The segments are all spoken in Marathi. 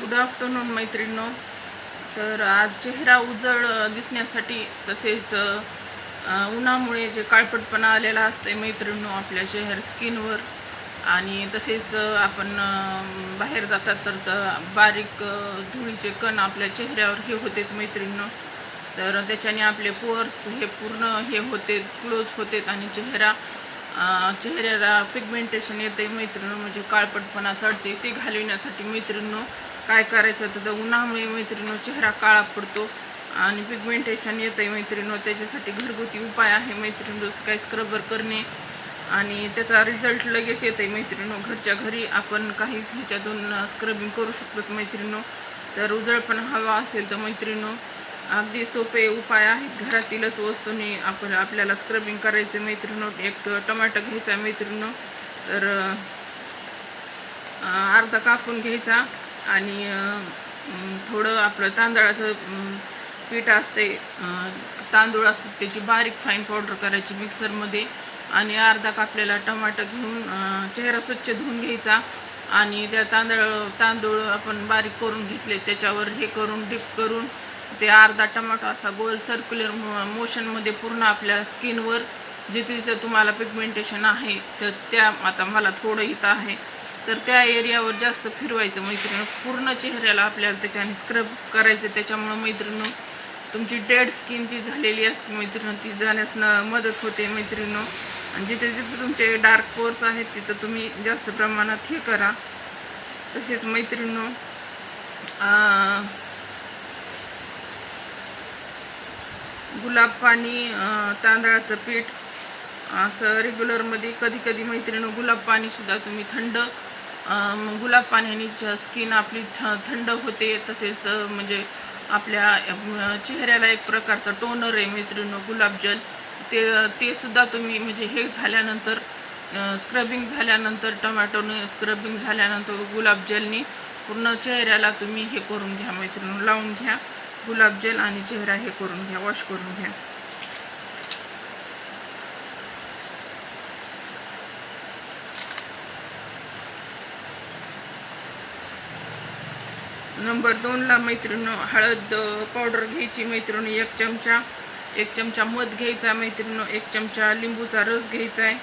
Good afternoon मैत्रिणीनो. तर आज चेहरा उजळ दिसण्यासाठी तसेच उन्हामुळे जे काळपटपणा आलेला असते मैत्रिणींनो आपल्या चेहर स्किनवर आणि तसेच आपण बाहेर जातात तर बारीक धुळीचे कण आपल्या चेहऱ्यावर हे होते मैत्रिणींनो. तर त्याच्याने आपले पोअर्स हे पूर्ण हे होते क्लोज होते आणि चेहरा चेहऱ्याला पिगमेंटेशन येते मैत्रिणी म्हणजे काळपटपणा चढते ते घालविण्यासाठी मैत्रिणीनो काय करायचं तर उन्हामुळे मैत्रिणीनो चेहरा काळा पडतो आणि पिगमेंटेशन आहे मैत्रिणीनो त्याच्यासाठी घरगुती उपाय आहे मैत्रिणी जसं काय स्क्रबर करणे. आणि त्याचा रिझल्ट लगेच येते मैत्रिणीनो घरच्या घरी आपण काहीच ह्याच्यातून स्क्रबिंग करू शकतो मैत्रिणीनो तर उजळपणा हवा असेल तर मैत्रिणीनो अगदी सोपे उपाय आहेत. घरातीलच वस्तूंनी आपण आपल्याला स्क्रबिंग करायचं मैत्रिणीनो एक टमाटो घ्यायचा मैत्रिणीनो तर अर्धा कापून घ्यायचा. आणि थोडं आपलं तांदळाचं पीठ असते तांदूळ असतात त्याची बारीक फाईन पावडर करायची मिक्सरमध्ये आणि अर्धा कापलेला टमाटर घेऊन चेहरा स्वच्छ धुवून घ्यायचा आणि त्या तांदळ तांदूळ आपण बारीक करून घेतले त्याच्यावर हे करून डिप करून ते अर्धा टमाटो असा गोल सर्क्युलर मोशनमध्ये पूर्ण आपल्या स्किनवर जिथे जिथे तुम्हाला पिगमेंटेशन आहे तर त्या आता मला थोडं इथं आहे. तर त्या एरियावर जास्त फिरवायचं मैत्रिणी पूर्ण चेहऱ्याला आपल्याला त्याच्याने स्क्रब करायचं. त्याच्यामुळं मैत्रिणी तुमची डेड स्किन जी झालेली असते मैत्रिणी ती जाण्यास न मदत होते मैत्रिणी आणि जिथे जिथे तुमचे डार्क पोर्स आहेत तिथं तुम्ही जास्त प्रमाणात हे करा. तसेच मैत्रिणी गुलाब पाणी तांदळाचं पीठ असं रेग्युलरमध्ये कधी कधी मैत्रिणी गुलाब पाणीसुद्धा तुम्ही थंड गुलाब पाण्याने स्किन आपली थ थंड होते तसेच म्हणजे आपल्या चेहऱ्याला एक प्रकारचं टोनर आहे मैत्रिणी गुलाबजल ते ते सुद्धा तुम्ही म्हणजे हे झाल्यानंतर स्क्रबिंग झाल्यानंतर टमॅटोने स्क्रबिंग झाल्यानंतर गुलाबजलनी पूर्ण चेहऱ्याला तुम्ही हे करून घ्या मैत्रिणी लावून घ्या. गुलाबजल आणि चेहरा हे करून घ्या वॉश करून घ्या. नंबर दोनला मैत्रिणी हळद पावडर घ्यायची मैत्रिणी एक चमचा एक चमचा मध घ्यायचा मैत्रिणी एक चमचा लिंबूचा रस घ्यायचा आहे.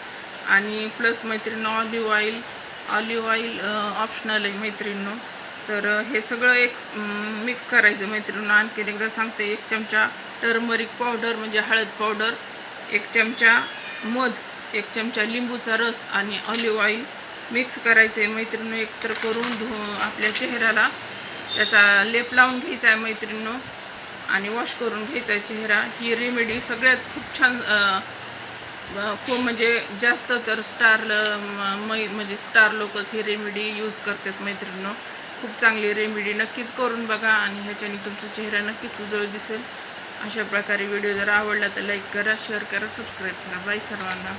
आणि प्लस मैत्रिणी olive oil olive oil optional आहे मैत्रिणी. तर हे सगळं एक मिक्स करायचं मैत्रिणी. आणखी एकदा सांगते एक चमचा टर्मरिक पावडर म्हणजे हळद पावडर एक चमचा मध एक चमचा लिंबूचा रस आणि ऑलिव्ह ऑइल मिक्स करायचं आहे मैत्रिणी एकत्र करून धु आपल्या चेहऱ्याला. त्याचा लेप लावून घ्यायचा आहे मैत्रिणीनं. आणि वॉश करून घ्यायचा आहे चेहरा. ही रेमेडी सगळ्यात खूप छान खूप म्हणजे जास्त तर स्टार मै म्हणजे स्टार लोकच ही रेमेडी यूज करतात मैत्रिणीनं. खूप चांगली रेमेडी नक्कीच करून बघा आणि ह्याच्याने तुमचा चेहरा नक्कीच उजळ दिसेल. अशा प्रकारे व्हिडिओ जर आवडला तर लाईक करा शेअर करा सबस्क्राईब करा. बाय सर्वांना.